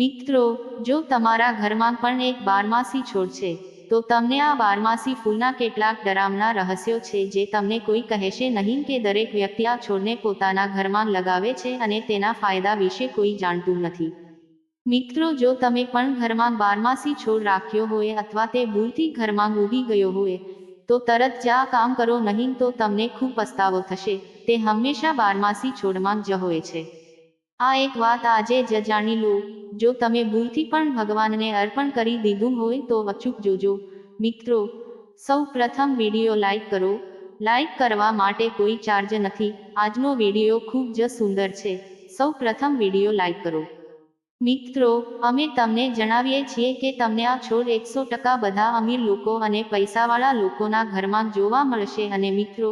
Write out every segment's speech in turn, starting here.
મિત્રો, જો તમારા ઘરમાં પણ એક બારમાસી છોડ છે, તો તમને આ બારમાસી ફૂલના કેટલાક ડરામણા રહસ્યો છે જે તમને કોઈ કહેશે નહીં કે દરેક વ્યક્તિ આ છોડને પોતાના ઘરમાં લગાવે છે અને તેના ફાયદા વિશે કોઈ જાણતું નથી. મિત્રો, જો તમે પણ ઘરમાં બારમાસી છોડ રાખ્યો હોય અથવા તે ભૂલથી ઘરમાં ઉગી ગયો હોય, તો તરત જ કામ કરો નહીં તો તમને ખૂબ પસ્તાવો થશે. તે હંમેશા બારમાસી છોડમાં જ હોય છે. આ એક વાત આજે જ જાણી લો. જો તમે ભૂલથી પણ ભગવાનને અર્પણ કરી દીધું હોય તો અચૂક જોજો. મિત્રો, સૌ પ્રથમ વીડિયો લાઈક કરો. લાઈક કરવા માટે કોઈ ચાર્જ નથી. આજનો વીડિયો ખૂબ જ સુંદર છે. સૌ પ્રથમ વીડિયો લાઈક કરો. મિત્રો, અમે તમને જણાવીએ છીએ કે તમને આ છોડ એકસો ટકા બધા અમીર લોકો અને પૈસાવાળા લોકોના ઘરમાં જોવા મળશે અને મિત્રો,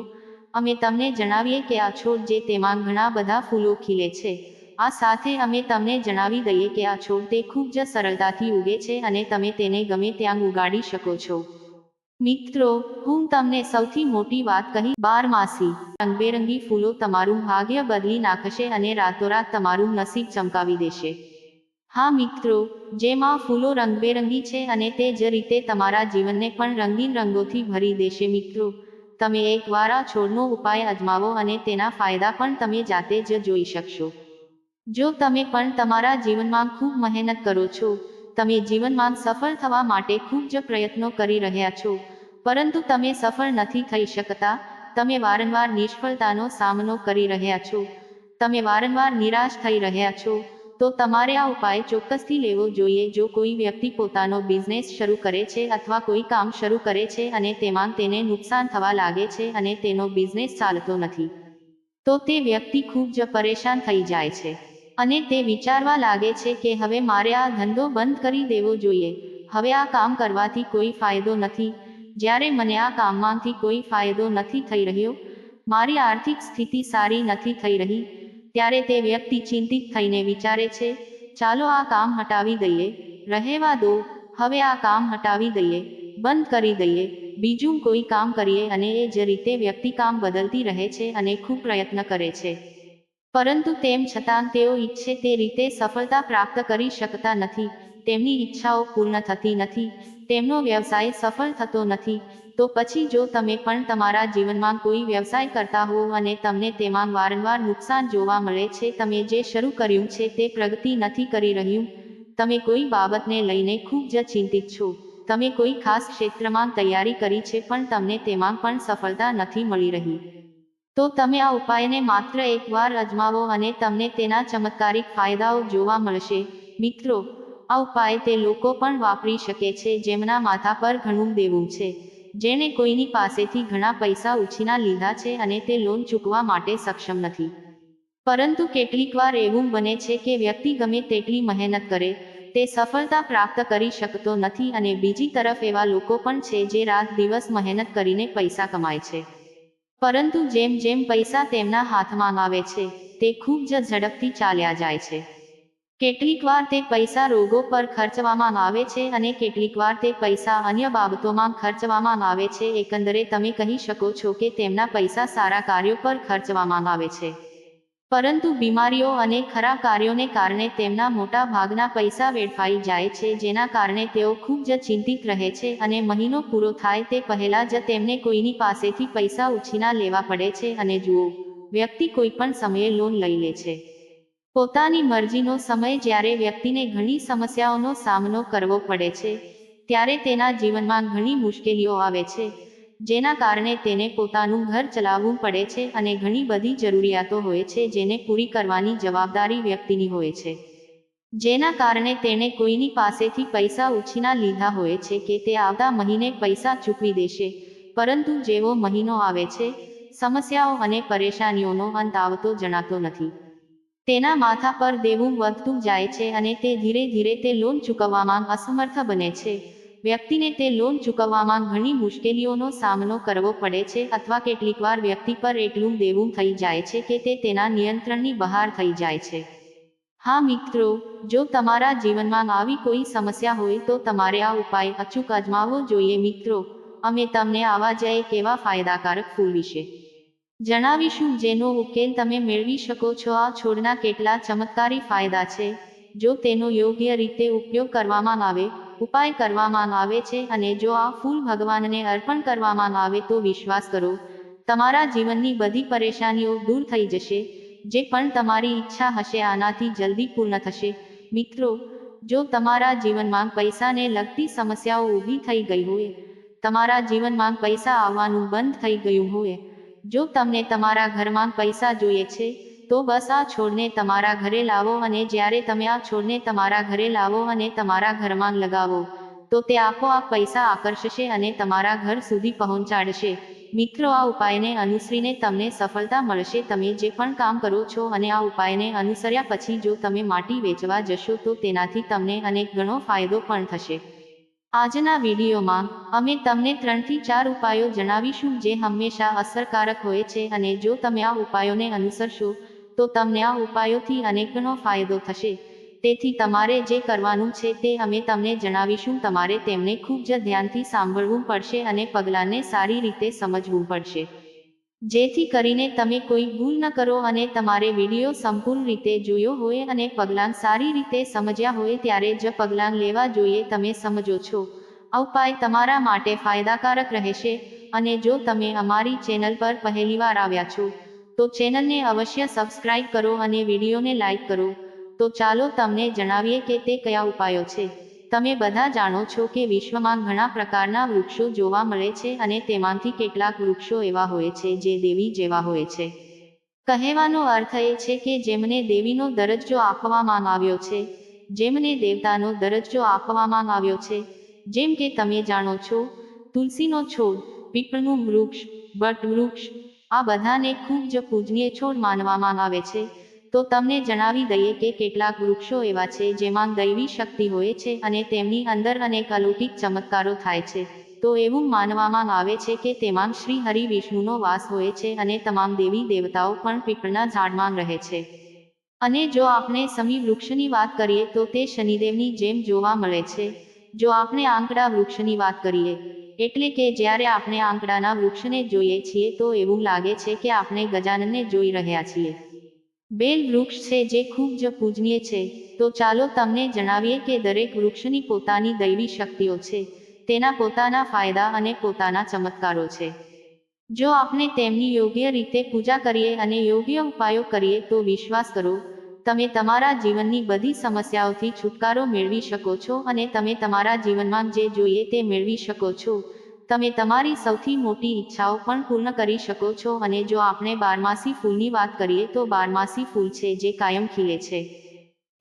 અમે તમને જણાવીએ કે આ છોડ જે તેમાં ઘણા બધા ફૂલો ખીલે છે. આ સાથે અમે તમને જણાવી દઈએ કે આ છોડ તે ખૂબ જ સરળતાથી ઉગે છે અને તમે તેને ગમે ત્યાં ઉગાડી શકો છો. મિત્રો, હું તમને સૌથી મોટી વાત કહી. બારમાસી. રંગબેરંગી ફૂલો તમારું ભાગ્ય બદલી નાખશે અને રાતોરાત તમારું નસીબ ચમકાવી દેશે. હા મિત્રો, જેમાં ફૂલો રંગબેરંગી છે અને તે જ રીતે તમારા જીવનને પણ રંગીન રંગોથી ભરી દેશે મિત્રો. તમે એકવાર આ છોડનો ઉપાય અજમાવો અને તેના ફાયદા પણ તમે જાતે જ જોઈ શકશો. જો તમે પણ તમારા જીવનમાં ખૂબ મહેનત કરો છો, તમે જીવનમાં સફળ થવા માટે ખૂબ જ પ્રયત્નો કરી રહ્યા છો, પરંતુ તમે સફળ નથી થઈ શકતા, તમે વારંવાર નિષ્ફળતાનો સામનો કરી રહ્યા છો, તમે વારંવાર નિરાશ થઈ રહ્યા છો, તો તમારે આ ઉપાય ચોક્કસથી લેવો જોઈએ જો કોઈ વ્યક્તિ પોતાનો બિઝનેસ શરૂ કરે છે અથવા કોઈ કામ શરૂ કરે છે અને તેમાં તેને નુકસાન થવા લાગે છે અને તેનો બિઝનેસ ચાલતો નથી, તો તે વ્યક્તિ ખૂબ જ પરેશાન થઈ જાય છે. અને તે વિચારવા લાગે છે કે હવે મારે આ ધંધો બંધ કરી દેવો જોઈએ. હવે આ કામ કરવાથી કોઈ ફાયદો નથી. જ્યારે મને આ કામમાંથી કોઈ ફાયદો નથી થઈ રહ્યો, મારી આર્થિક સ્થિતિ સારી નથી થઈ રહી, ત્યારે તે વ્યક્તિ ચિંતિત થઈને વિચારે છે, ચાલો આ કામ હટાવી દઈએ. રહેવા દો, હવે આ કામ હટાવી દઈએ, બંધ કરી દઈએ. બીજું કોઈ કામ કરીએ અને એ જ રીતે વ્યક્તિ કામ બદલતી રહે છે અને ખૂબ પ્રયત્ન કરે છે. પરંતુ તેમ છતાં તેઓ ઈચ્છે તે રીતે સફળતા પ્રાપ્ત કરી શકતા નથી. તેમની ઈચ્છાઓ પૂર્ણ થતી નથી. તેમનો વ્યવસાય સફળ થતો નથી. તો પછી જો તમે પણ તમારા જીવનમાં કોઈ વ્યવસાય કરતા હો અને તમને તેમાં વારંવાર નુકસાન જોવા મળે છે, તમે જે શરૂ કર્યું છે તે પ્રગતિ નથી કરી રહ્યું. તમે કોઈ બાબતને લઈને ખૂબ જ ચિંતિત છો. તમે કોઈ ખાસ ક્ષેત્રમાં તૈયારી કરી છે પણ તમને તેમાં પણ સફળતા નથી મળી રહી. તો તમે આ ઉપાયને માત્ર એકવાર અજમાવો અને તમને તેના ચમત્કારિક ફાયદાઓ જોવા મળશે. મિત્રો, આ ઉપાય તે લોકો પણ વાપરી શકે છે જેમના માથા પર ઘણું દેવું છે, જેણે કોઈની પાસેથી ઘણા પૈસા ઉછીના લીધા છે અને તે લોન ચૂકવા માટે સક્ષમ નથી. પરંતુ કેટલીકવાર એવું બને છે કે વ્યક્તિ ગમે તેટલી મહેનત કરે, તે સફળતા પ્રાપ્ત કરી શકતો નથી અને બીજી તરફ એવા લોકો પણ છે જે રાત દિવસ મહેનત કરીને પૈસા કમાય છે. પરંતુ જેમ જેમ પૈસા તેમના હાથમાં આવે છે, તે ખૂબ જ ઝડપથી ચાલ્યા જાય છે. કેટલીકવાર તે પૈસા રોગો પર ખર્ચવામાં આવે છે અને કેટલીકવાર તે પૈસા અન્ય બાબતોમાં ખર્ચવામાં આવે છે. એકંદરે તમે કહી શકો છો કે તેમના પૈસા સારા કાર્યો પર ખર્ચવામાં આવે છે. પરંતુ બીમારીઓ અને ખરાબ કાર્યોને કારણે તેમના મોટા ભાગના પૈસા વેડફાઈ જાય છે, જેના કારણે તેઓ ખૂબ જ ચિંતિત રહે છે અને મહિનો પૂરો થાય તે પહેલા જ તેમને કોઈની પાસેથી પૈસા ઉછીના લેવા પડે છે અને જુઓ, વ્યક્તિ કોઈ પણ સમયે લોન લઈ લે છે. પોતાની મરજીનો સમય જ્યારે વ્યક્તિને ઘણી સમસ્યાઓનો સામનો કરવો પડે છે, ત્યારે તેના જીવનમાં ઘણી મુશ્કેલીઓ આવે છે. જેના કારણે તેને પોતાનું ઘર ચલાવવું પડે છે અને ઘણી બધી જરૂરિયાતો હોય છે જેને પૂરી કરવાની જવાબદારી વ્યક્તિની હોય છે. જેના કારણે તેણે કોઈની પાસેથી પૈસા ઉછીના લીધા હોય છે કે તે આવતા મહિને પૈસા ચૂકવી દેશે, પરંતુ જેવો મહિનો આવે છે, સમસ્યાઓ અને પરેશાનીઓનો અંત આવતો જણાતો નથી. તેના માથા પર દેવું વધતું જાય છે અને તે ધીરે ધીરે તે લોન ચૂકવવામાં અસમર્થ બને છે. વ્યક્તિને તે લોન ચૂકવવામાં ઘણી મુશ્કેલીઓનો સામનો કરવો પડે છે અથવા કેટલીકવાર વ્યક્તિ પર એટલું દેવું થઈ જાય છે કે તે તેના નિયંત્રણની બહાર થઈ જાય છે. હા મિત્રો, જો તમારા જીવનમાં આવી કોઈ સમસ્યા હોય તો તમારે આ ઉપાય અચૂક અજમાવવો જોઈએ મિત્રો. અમે તમને આવા જ એક એવા ફાયદાકારક ફૂલ વિશે જણાવીશું જેનો ઉકેલ તમે મેળવી શકો છો. આ છોડના કેટલા ચમત્કારી ફાયદા છે. જો તેનો યોગ્ય રીતે ઉપયોગ કરવામાં આવે ઉપાય કરવામાં આવે છે અને જો આ ફૂલ ભગવાનને અર્પણ કરવામાં આવે તો વિશ્વાસ કરો. તમારા જીવનની બધી પરેશાનીઓ દૂર થઈ જશે, જે પણ તમારી ઈચ્છા હશે આનાથી જલ્દી પૂર્ણ થશે. મિત્રો, જો તમારા જીવનમાં પૈસાને લગતી સમસ્યાઓ ઊભી થઈ ગઈ હોય, તમારા જીવનમાં પૈસા આવવાનું બંધ થઈ ગયું હોય, જો તમને તમારા ઘરમાં પૈસા જોઈએ છે તો બસ આ છોડને તમારા ઘરે લાવો અને જ્યારે તમે આ છોડને તમારા ઘરે લાવો અને તમારા ઘરમાં લગાવો, તો તે આપોઆપ પૈસા આકર્ષશે અને તમારા ઘર સુધી પહોંચાડશે. મિત્રો, આ ઉપાયને અનુસરીને તમને સફળતા મળશે. તમે જે પણ કામ કરો છો અને આ ઉપાયને અનુસર્યા પછી જો તમે માટી વેચવા જશો, તો તેનાથી તમને અનેક ગણો ફાયદો પણ થશે. આજના વિડીયોમાં અમે તમને ત્રણથી ચાર ઉપાયો જણાવીશું જે હંમેશા અસરકારક હોય છે અને જો તમે આ ઉપાયોને અનુસરશો તો તમને આ ઉપાયોથી અનેકનો ફાયદો થશે. તેથી તમારે જે કરવાનું છે તે અમે તમને જણાવીશું. તમારે તેમને ખૂબ જ ધ્યાનથી સાંભળવું પડશે અને પગલાંને સારી રીતે સમજવું પડશે. જેથી કરીને તમે કોઈ ભૂલ ન કરો અને તમારે વીડિયો સંપૂર્ણ રીતે જોયો હોય અને પગલાં સારી રીતે સમજ્યા હોય ત્યારે જ પગલાં લેવા જોઈએ તમે સમજો છો. આ ઉપાય તમારા માટે ફાયદાકારક રહેશે અને જો તમે અમારી ચેનલ પર પહેલીવાર આવ્યા છો તો ચેનલને અવશ્ય સબસ્ક્રાઇબ કરો અને વિડીયોને લાઇક કરો. તો ચાલો તમને જણાવીએ કે તે કયા ઉપાયો છે. તમે બધા જાણો છો કે વિશ્વમાં ઘણા પ્રકારના વૃક્ષો જોવા મળે છે અને તેમાંથી કેટલાક વૃક્ષો એવા હોય છે જે દેવી જેવા હોય છે. કહેવાનો અર્થ એ છે કે જેમને દેવીનો દરજ્જો આપવામાં આવ્યો છે, જેમને દેવતાનો દરજ્જો આપવામાં આવ્યો છે. જેમ કે તમે જાણો છો, તુલસીનો છોડ, પીપળનું વૃક્ષ બટ વૃક્ષ આ બધાને ખૂબ જ પૂજનીય છોડ માનવામાં આવે છે. તો તમને જણાવી દઈએ કે કેટલાક વૃક્ષો એવા છે જેમાં દૈવી શક્તિ હોય છે અને તેમની અંદર અનેક અલૌકિક ચમત્કારો થાય છે. તો એવું માનવામાં આવે છે કે તેમાં શ્રી હરિ વિષ્ણુનો વાસ હોય છે અને તમામ દેવી દેવતાઓ પણ પીપળના ઝાડમાં રહે છે. અને જો આપણે સમી વૃક્ષની વાત કરીએ તો તે શનિદેવની જેમ જોવા મળે છે. જો આપણે આંકડા વૃક્ષની વાત કરીએ એટલે કે જ્યારે આપણે આંકડાના વૃક્ષને જોઈએ છીએ તો એવું લાગે છે કે આપણે ગજાનને જોઈ રહ્યા છીએ. બેલ વૃક્ષ છે જે ખૂબ જ પૂજનીય છે. તો ચાલો તમને જણાવીએ કે દરેક વૃક્ષની પોતાની દૈવી શક્તિઓ છે. તેના પોતાના ફાયદા અને પોતાના ચમત્કારો છે. જો આપણે તેમની યોગ્ય રીતે પૂજા કરીએ અને યોગ્ય ઉપાયો કરીએ તો વિશ્વાસ કરો તમે તમારા જીવનની બધી સમસ્યાઓથી છુટકારો મેળવી શકો છો અને તમે તમારા જીવનમાં જે જોઈએ તે મેળવી શકો છો. તમે તમારી સૌથી મોટી ઈચ્છાઓ પણ પૂર્ણ કરી શકો છો અને જો આપણે બારમાસી ફૂલની વાત કરીએ તો બારમાસી ફૂલ છે જે કાયમ ખીલે છે.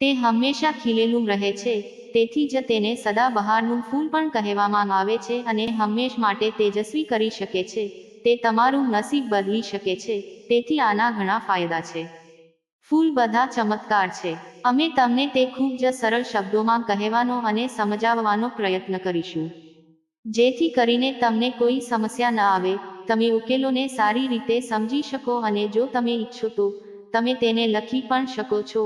તે હંમેશા ખીલેલું રહે છે, તેથી જ તેને સદાબહારનું ફૂલ પણ કહેવામાં આવે છે અને હંમેશ માટે તેજસ્વી કરી શકે છે, તે તમારું નસીબ બદલી શકે છે, તેથી આના ઘણા ફાયદા છે. ફૂલ બધા ચમત્કાર છે. અમે તમને તે ખૂબ જ સરળ શબ્દોમાં કહેવાનો અને સમજાવવાનો પ્રયત્ન કરીશું. જેથી કરીને તમને કોઈ સમસ્યા ન આવે, તમે ઉકેલોને સારી રીતે સમજી શકો અને જો તમે ઈચ્છો તો, તમે તેને લખી પણ શકો છો.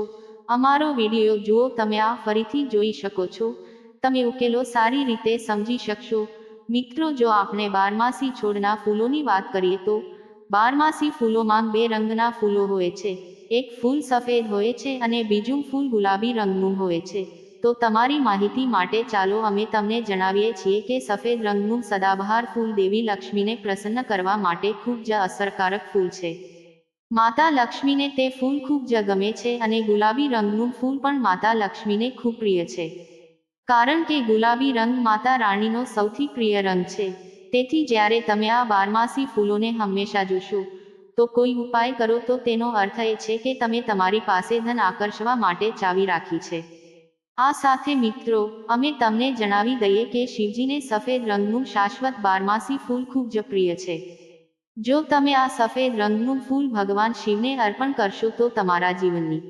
અમારો વીડિયો જુઓ, તમે આ ફરીથી જોઈ શકો છો. તમે ઉકેલો સારી રીતે સમજી શકશો. મિત્રો, જો આપણે બારમાસી છોડના ફૂલોની વાત કરીએ તો, બારમાસી ફૂલોમાં બે રંગના ફૂલો હોય છે. એક ફૂલ સફેદ હોય છે અને બીજું ફૂલ ગુલાબી રંગનું હોય છે. તો તમારી માહિતી માટે ચાલો અમે તમને જણાવીએ છીએ કે સફેદ રંગનું સદાબહાર ફૂલ દેવી લક્ષ્મીને પ્રસન્ન કરવા માટે ખૂબ જ અસરકારક ફૂલ છે. માતા લક્ષ્મીને તે ફૂલ ખૂબ જ ગમે છે અને ગુલાબી રંગનું ફૂલ પણ માતા લક્ષ્મીને ખૂબ પ્રિય છે. કારણ કે ગુલાબી રંગ માતા રાણીનો સૌથી પ્રિય રંગ છે. તેથી જ્યારે તમે આ બારમાસી ફૂલોને હંમેશા જોશો તો કોઈ ઉપાય કરો તો તેનો અર્થ એ છે કે તમે તમારી પાસે ધન આકર્ષવા માટે ચાવી રાખી છે. આ સાથે મિત્રો, અમે તમને જણાવી દઈએ કે શિવજીને સફેદ રંગનું શાશ્વત બારમાસી ફૂલ ખૂબ જ પ્રિય છે. જો તમે આ સફેદ રંગનું ફૂલ ભગવાન શિવને અર્પણ કરશો તો તમારા જીવનની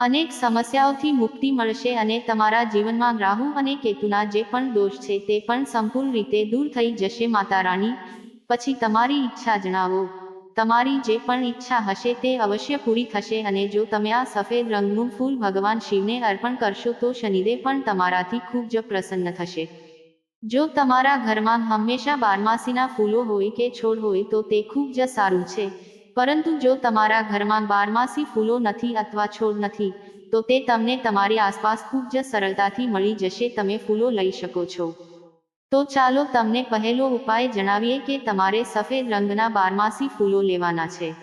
અનેક સમસ્યાઓથી મુક્તિ મળશે અને તમારા જીવનમાં રાહુ અને કેતુના જે પણ દોષ છે તે પણ સંપૂર્ણ રીતે દૂર થઈ જશે. માતા રાણી પછી તમારી ઈચ્છા જણાવો. તમારી જે પણ ઈચ્છા હશે તે અવશ્ય પૂરી થશે અને જો તમે આ સફેદ રંગનું ફૂલ ભગવાન શિવને અર્પણ કરશો તો શનિદેવ પણ તમારાથી ખૂબ જ પ્રસન્ન થશે. જો તમારા ઘરમાં હંમેશા બારમાસીના ફૂલો હોય કે છોડ હોય તો તે ખૂબ જ સારું છે. પરંતુ જો તમારા ઘરમાં બારમાસી ફૂલો નથી અથવા છોડ નથી, તો તે તમને તમારી આસપાસ ખૂબ જ સરળતાથી મળી જશે, તમે ફૂલો લઈ શકો છો. તો ચાલો તમને પહેલો ઉપાય જણાવીએ કે તમારે સફેદ રંગના બારમાસી ફૂલો લેવાના છે.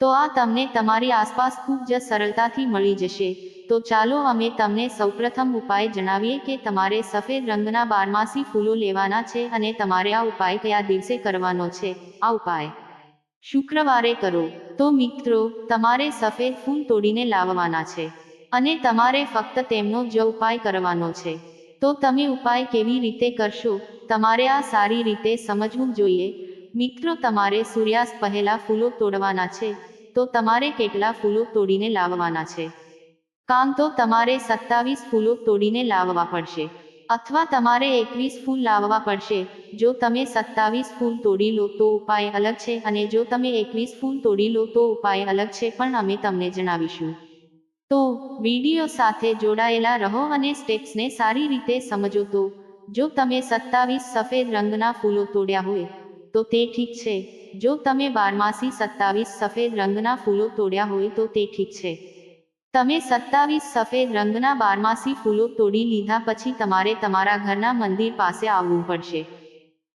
તો આ તમને તમારી આસપાસ ખૂબ જ સરળતાથી મળી જશે. તો ચાલો અમે તમને સૌપ્રથમ ઉપાય જણાવીએ કે તમારે સફેદ રંગના બારમાસી ફૂલો લેવાના છે અને તમારે આ ઉપાય કયા દિવસે કરવાનો છે. આ ઉપાય. શુક્રવારે કરો. તો મિત્રો, તમારે સફેદ ફૂલ તોડીને લાવવાના છે. અને તમારે ફક્ત તેમનો જ ઉપાય કરવાનો છે. તો તમે ઉપાય કેવી રીતે કરશો? તમારે આ સારી રીતે સમજવું જોઈએ. મિત્રો, તમારે સૂર્યાસ્ત પહેલા ફૂલો તોડવાના છે. તો તમારે કેટલા ફૂલો તોડીને લાવવાના છે? કામ તો તમારે સત્તાવીસ ફૂલો તોડીને લાવવા પડશે. અથવા તમારે એકવીસ ફૂલ લાવવા પડશે. જો તમે સત્તાવીસ ફૂલ તોડી લો તો ઉપાય અલગ છે અને જો તમે એકવીસ ફૂલ તોડી લો તો ઉપાય અલગ છે પણ અમે તમને જણાવીશું. તો વીડિયો સાથે જોડાયેલા રહો અને સ્ટેપ્સને સારી રીતે સમજો તો. જો તમે સત્તાવીસ સફેદ રંગના ફૂલો તોડ્યા હોય, તો તે ઠીક છે. જો તમે બારમાસી સત્તાવીસ સફેદ રંગના ફૂલો તોડ્યા હોય, તો તે ઠીક છે. તમે સત્તાવીસ સફેદ રંગના બારમાસી ફૂલો તોડી લીધા પછી તમારે તમારા ઘરના મંદિર પાસે આવવું પડશે.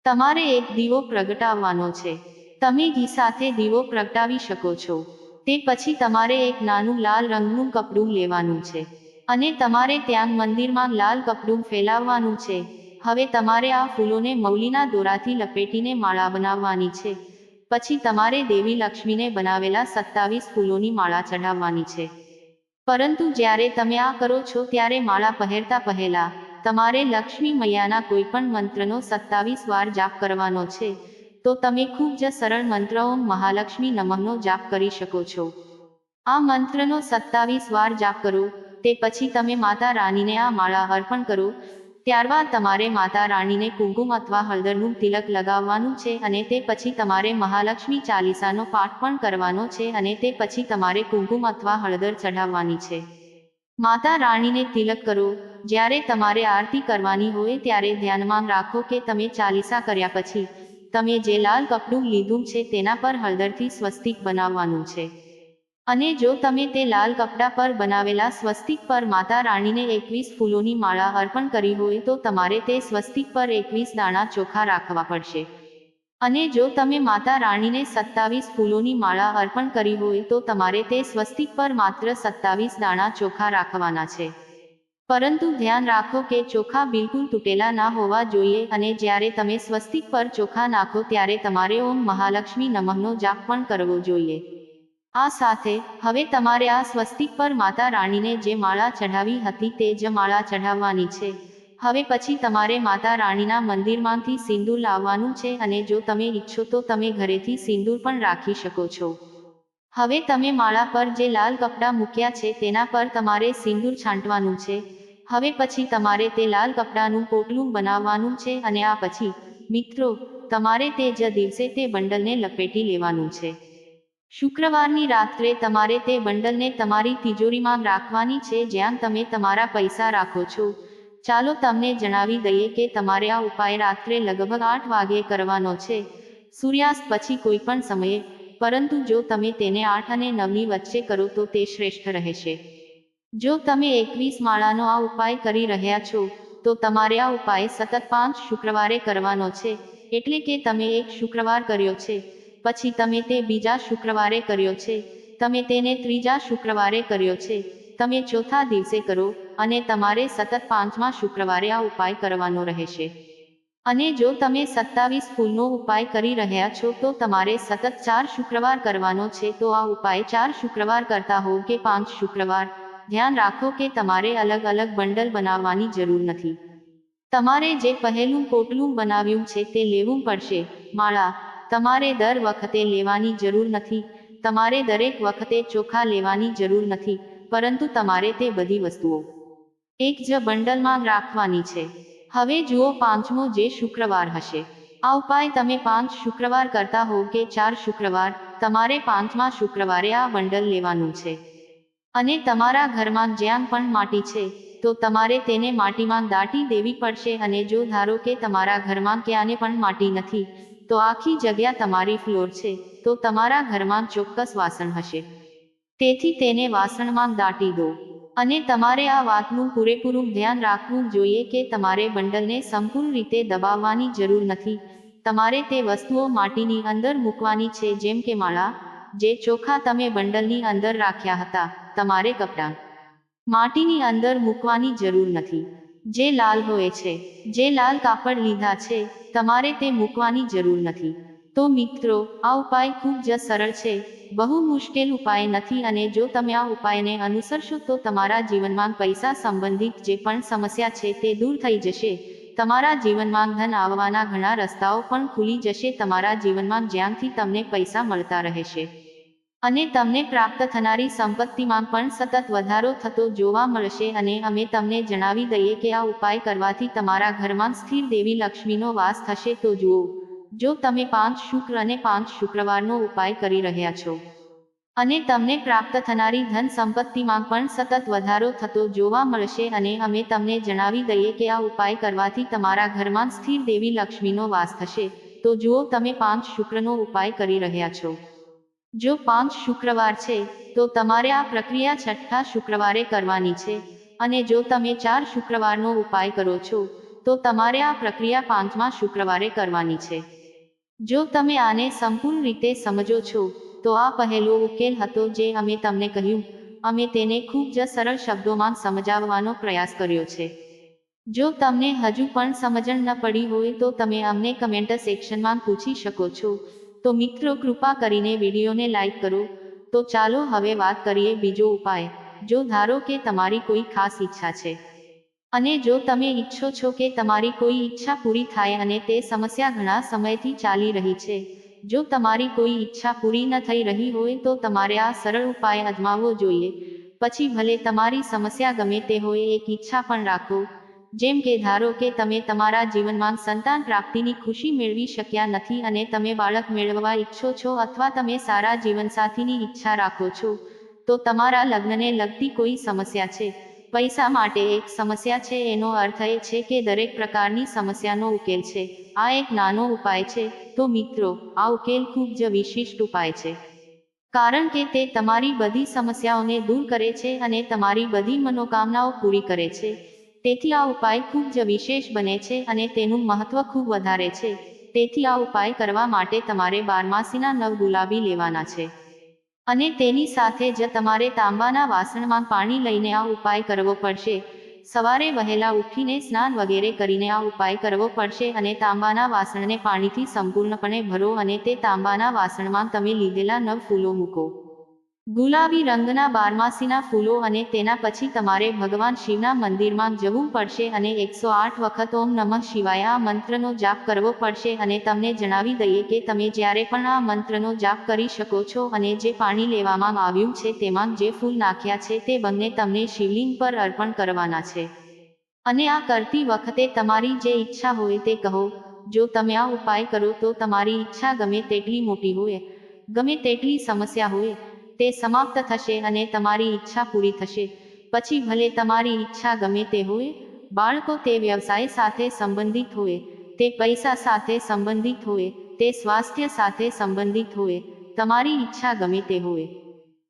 તમારે એક દીવો પ્રગટાવવાનો છે. તમે ઘી સાથે દીવો પ્રગટાવી શકો છો. તે પછી તમારે એક નાનું લાલ રંગનું કપડું લેવાનું છે. અને તમારે ત્યાં મંદિરમાં લાલ કપડું ફેલાવવાનું છે. હવે તમારે આ ફૂલોને મૌલીના દોરાથી લપેટીને માળા બનાવવાની છે. પછી તમારે દેવી લક્ષ્મીને બનાવેલા સત્તાવીસ ફૂલોની માળા ચઢાવવાની છે. પરંતુ જ્યારે તમે આ કરો છો ત્યારે માળા પહેરતા પહેલા તમારે લક્ષ્મી મૈયાના કોઈ પણ મંત્રનો સત્તાવીસ વાર જાપ કરવાનો છે. તો તમે ખૂબ જ સરળ મંત્ર ઓમ મહાલક્ષ્મી નમઃનો જાપ કરી શકો છો. આ મંત્રનો સત્તાવીસ વાર જાપ કરો, તે પછી તમે માતા રાણીને આ માળા અર્પણ કરો, ત્યારબાદ તમારે માતા રાણીને કુંકુમ અથવા હળદરનું તિલક લગાવવાનું છે અને તે પછી તમારે મહાલક્ષ્મી ચાલીસાનો પાઠ પણ કરવાનો છે અને તે પછી તમારે કુંકુમ અથવા હળદર ચઢાવવાની છે. માતા રાણીને તિલક કરો, જ્યારે તમારે આરતી કરવાની હોય ત્યારે ધ્યાનમાં રાખો કે તમે ચાલીસા કર્યા પછી તમે જે લાલ કપડું લીધું છે તેના પર હળદરથી સ્વસ્તિક બનાવવાનું છે. અને જો તમે તે લાલ કપડા પર બનાવેલા સ્વસ્તિક પર માતા રાણીને એકવીસ ફૂલોની માળા અર્પણ કરી હોય તો તમારે તે સ્વસ્તિક પર એકવીસ દાણા ચોખા રાખવા પડશે. અને જો તમે માતા રાણીને સત્તાવીસ ફૂલોની માળા અર્પણ કરી હોય તો તમારે તે સ્વસ્તિક પર માત્ર સત્તાવીસ દાણા ચોખા રાખવાના છે. પરંતુ ધ્યાન રાખો કે ચોખા બિલકુલ તૂટેલા ના હોવા જોઈએ અને જ્યારે તમે સ્વસ્તિક પર ચોખા નાખો ત્યારે તમારે ઓમ મહાલક્ષ્મી નમઃનો જાપ પણ કરવો જોઈએ. આ સાથે, હવે તમારે આ સ્વસ્તિક પર માતા રાણીને જે માળા ચઢાવી હતી તે જ માળા ચઢાવવાની છે. હવે પછી તમારે માતા રાણીના મંદિરમાંથી સિંદૂર લાવવાનું છે અને જો તમે ઈચ્છો તો તમે ઘરેથી સિંદૂર પણ રાખી શકો છો. હવે તમે માળા પર જે લાલ કપડાં મૂક્યા છે તેના પર તમારે સિંદૂર છાંટવાનું છે. હવે પછી તમારે તે લાલ કપડાનું પોટલું બનાવવાનું છે અને આ પછી, મિત્રો, તમારે તે જ દિવસે તે બંડલને લપેટી લેવાનું છે. શુક્રવારની રાત્રે તમારે તે બંડલને તમારી તિજોરીમાં રાખવાની છે જ્યાં તમે તમારા પૈસા રાખો છો. ચાલો તમને જણાવી દઈએ કે તમારે આ ઉપાય રાત્રે લગભગ આઠ વાગે કરવાનો છે. સૂર્યાસ્ત પછી કોઈ પણ સમયે પરંતુ જો તમે તેને આઠ અને નવની વચ્ચે કરો તો તે શ્રેષ્ઠ રહેશે. જો તમે એકવીસ માળાનો આ ઉપાય કરી રહ્યા છો, તો તમારે આ ઉપાય સતત પાંચ શુક્રવારે કરવાનો છે, એટલે કે તમે એક શુક્રવાર કર્યો છે, પછી તમે તે બીજા શુક્રવારે કર્યો છે, તમે તેને ત્રીજા શુક્રવારે કર્યો છે, તમે ચોથા દિવસે કરો, અને તમારે સતત પાંચમા શુક્રવારે આ ઉપાય કરવાનો રહેશે. અને જો તમે સત્તાવીસ ફૂલનો ઉપાય કરી રહ્યા છો, તો તમારે સતત ચાર શુક્રવાર કરવાનો છે. તો આ ઉપાય ચાર શુક્રવાર કરતા હો કે પાંચ શુક્રવાર. ધ્યાન રાખો કે તમારે અલગ અલગ બંડલ બનાવવાની જરૂર નથી. તમારે જે પહેલું પોટલું બનાવ્યું છે તે લેવું પડશે. માળા, તમારે દર વખતે લેવાની જરૂર નથી. તમારે દરેક વખતે ચોખા લેવાની જરૂર નથી, પરંતુ તમારે તે બધી વસ્તુઓ. એક જ બંડલમાં રાખવાની છે. હવે જુઓ પાંચમો જે શુક્રવાર હશે. આ ઉપાય તમે પાંચ શુક્રવાર કરતા હો કે ચાર શુક્રવાર, તમારે પાંચમા શુક્રવારે આ બંડલ લેવાનું છે. અને તમારા ઘરમાં જ્યાં પણ માટી છે, તો તમારે તેને માટીમાં દાટી દેવી પડશે અને જો ધારો કે તમારા ઘરમાં ક્યાંને પણ માટી નથી, તો આખી જગ્યા તમારી ફ્લોર છે, તો તમારા ઘરમાં ચોક્કસ વાસણ હશે. તેથી તેને વાસણમાં દાટી દો. અને તમારે આ વાતનું પૂરેપૂરું ધ્યાન રાખવું જોઈએ કે તમારે બંડલને સંપૂર્ણ રીતે દબાવવાની જરૂર નથી. તમારે તે વસ્તુઓ માટીની અંદર મૂકવાની છે જેમ કે માળા, જે ચોખા તમે બંડલની અંદર રાખ્યા હતા, તમારે કપડાં માટીની અંદર મૂકવાની જરૂર નથી. જે લાલ હોય છે, જે લાલ કાપડ લીધા છે, તમારે તે મૂકવાની જરૂર નથી. તો મિત્રો, આ ઉપાય ખૂબ જ સરળ છે. બહુ મુશ્કેલ ઉપાય નથી અને જો તમે આ ઉપાયને અનુસરશો તો તમારા જીવનમાં પૈસા સંબંધિત જે પણ સમસ્યા છે તે દૂર થઈ જશે. તમારા જીવનમાં ધન આવવાના ઘણા રસ્તાઓ પણ ખુલી જશે. તમારા જીવનમાં જ્યાંથી તમને પૈસા મળતા રહેશે. અને તમને પ્રાપ્ત થનારી સંપત્તિમાં પણ સતત વધારો થતો જોવા મળશે અને અમે તમને જણાવી દઈએ કે આ ઉપાય કરવાથી તમારા ઘરમાં સ્થિર દેવી લક્ષ્મીનો વાસ થશે તો જુઓ. જો તમે પાંચ શુક્ર અને પાંચ શુક્રવારનો ઉપાય કરી રહ્યા છો. અને તમને પ્રાપ્ત થનારી ધન સંપત્તિમાં પણ સતત વધારો થતો જોવા મળશે અને અમે તમને જણાવી દઈએ કે આ ઉપાય કરવાથી તમારા ઘરમાં સ્થિર દેવી લક્ષ્મીનો વાસ થશે. તો જુઓ તમે પાંચ શુક્રનો ઉપાય કરી રહ્યા છો. જો પાંચ શુક્રવાર છે, તો તમારે આ પ્રક્રિયા છઠ્ઠા શુક્રવારે કરવાની છે. અને જો તમે ચાર શુક્રવારનો ઉપાય કરો છો, તો તમારે આ પ્રક્રિયા પાંચમા શુક્રવારે કરવાની છે. જો તમે આને સંપૂર્ણ રીતે સમજો છો, તો આ પહેલો ઉકેલ હતો જે અમે તમને કહ્યું. અમે તેને ખૂબ જ સરળ શબ્દોમાં સમજાવવાનો પ્રયાસ કર્યો છે. જો તમને હજુ પણ સમજણ ન પડી હોય તો તમે અમને કમેન્ટ સેક્શનમાં પૂછી શકો છો. તો મિત્રો, કૃપા કરીને વિડીયોને લાઈક કરો. તો ચાલો હવે વાત કરીએ બીજો ઉપાય. જો ધારો કે તમારી કોઈ ખાસ ઈચ્છા છે અને જો તમે ઈચ્છો છો કે તમારી કોઈ ઈચ્છા પૂરી થાય અને તે સમસ્યા ઘણા સમયથી ચાલી રહી છે, જો તમારી કોઈ ઈચ્છા પૂરી ન થઈ રહી હોય તો તમારે આ સરળ ઉપાય અજમાવવો જોઈએ. પછી ભલે તમારી સમસ્યા ગમે તે હોય, એક ઈચ્છા પણ રાખો. જેમ કે ધારો કે તમે તમારા જીવનમાં સંતાન પ્રાપ્તિની ખુશી મેળવી શક્યા નથી અને તમે બાળક મેળવવા ઈચ્છો છો અથવા તમે સારા જીવનસાથીની ઈચ્છા રાખો છો, તો તમારા લગ્નને લગતી કોઈ સમસ્યા છે. પૈસા માટે એક સમસ્યા છે, એનો અર્થ એ છે કે દરેક પ્રકારની સમસ્યાનો ઉકેલ છે. આ એક નાનો ઉપાય છે. તો મિત્રો, આ ઉકેલ ખૂબ જ વિશિષ્ટ ઉપાય છે. કારણ કે તે તમારી બધી સમસ્યાઓને દૂર કરે છે અને તમારી બધી મનોકામનાઓ પૂરી કરે છે. તેથી આ ઉપાય ખૂબ જ વિશેષ બને છે અને તેનું મહત્વ ખૂબ વધારે છે. તેથી આ ઉપાય કરવા માટે તમારે બારમાસીના નવ ગુલાબી લેવાના છે. અને તેની સાથે જ તમારે તાંબાના વાસણમાં પાણી લઈને આ ઉપાય કરવો પડશે. સવારે વહેલા ઉઠીને સ્નાન વગેરે કરીને આ ઉપાય કરવો પડશે અને તાંબાના વાસણને પાણીથી સંપૂર્ણપણે ભરો અને તે તાંબાના વાસણમાં તમે લીધેલા નવ ફૂલો મૂકો. ગુલાબી રંગના બારમાસીના ફૂલો અને તેના પછી તમારે ભગવાન શિવના મંદિરમાં જવું પડશે અને એકસો આઠ વખત ઓમ નમઃ શિવાય આ મંત્રનો જાપ કરવો પડશે અને તમને જણાવી દઈએ કે તમે જ્યારે પણ આ મંત્રનો જાપ કરી શકો છો અને જે પાણી લેવામાં આવ્યું છે તેમાં જે ફૂલ નાખ્યા છે તે બંને તમને શિવલિંગ પર અર્પણ કરવાના છે. અને આ કરતી વખતે તમારી જે ઈચ્છા હોય તે કહો. જો તમે આ ઉપાય કરો તો તમારી ઈચ્છા ગમે તેટલી મોટી હોય, ગમે તેટલી સમસ્યા હોય તે સમાપ્ત થશે અને તમારી ઈચ્છા પૂરી થશે. પછી ભલે તમારી ઈચ્છા ગમે તે હોય, બાળકો તે વ્યવસાય સાથે સંબંધિત હોય, તે પૈસા સાથે સંબંધિત હોય, તે સ્વાસ્થ્ય સાથે સંબંધિત હોય, તમારી ઈચ્છા ગમે તે હોય.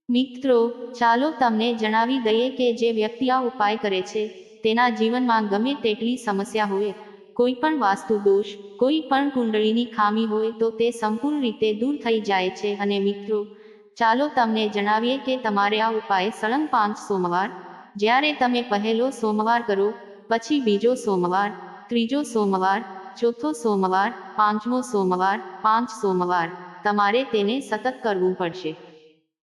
મિત્રો, ચાલો તમને જણાવી દઈએ કે જે વ્યક્તિ આ ઉપાય કરે છે, તેના જીવનમાં ગમે તેટલી સમસ્યા હોય, કોઈ પણ વાસ્તુ દોષ, કોઈ પણ કુંડળીની ખામી હોય તો તે સંપૂર્ણ રીતે દૂર થઈ જાય છે. અને મિત્રો ચાલો તમને જણાવીએ કે તમારે આ ઉપાય સળંગ પાંચ સોમવાર, જ્યારે તમે પહેલો સોમવાર કરો, પછી બીજો સોમવાર, ત્રીજો સોમવાર, ચોથો સોમવાર, પાંચમો સોમવાર, પાંચ સોમવાર. તમારે તેને સતત કરવું પડશે.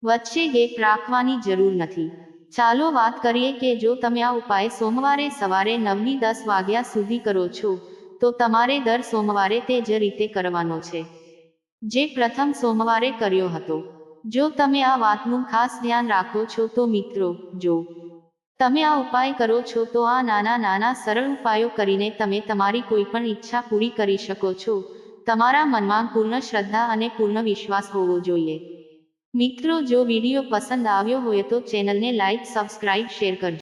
વચ્ચે ગેપ રાખવાની જરૂર નથી. ચાલો વાત કરીએ કે જો તમે આ ઉપાય સોમવારે સવારે નવની દસ વાગ્યા સુધી કરો છો, તો તમારે દર સોમવારે તે જ રીતે કરવાનો છે. જે પ્રથમ સોમવારે કર્યો હતો. જો તમે આ વાતનું ખાસ ધ્યાન રાખો છો તો મિત્રો, જો તમે આ ઉપાય કરો છો તો આ નાના નાના સરળ ઉપાયો કરીને તમે તમારી કોઈ પણ ઈચ્છા પૂરી કરી શકો છો. તમારા મનમાં પૂર્ણ શ્રદ્ધા અને પૂર્ણ વિશ્વાસ હોવો જોઈએ. મિત્રો, જો વીડિયો પસંદ આવ્યો હોય તો ચેનલને લાઈક, સબસ્ક્રાઇબ, શેર કરજો.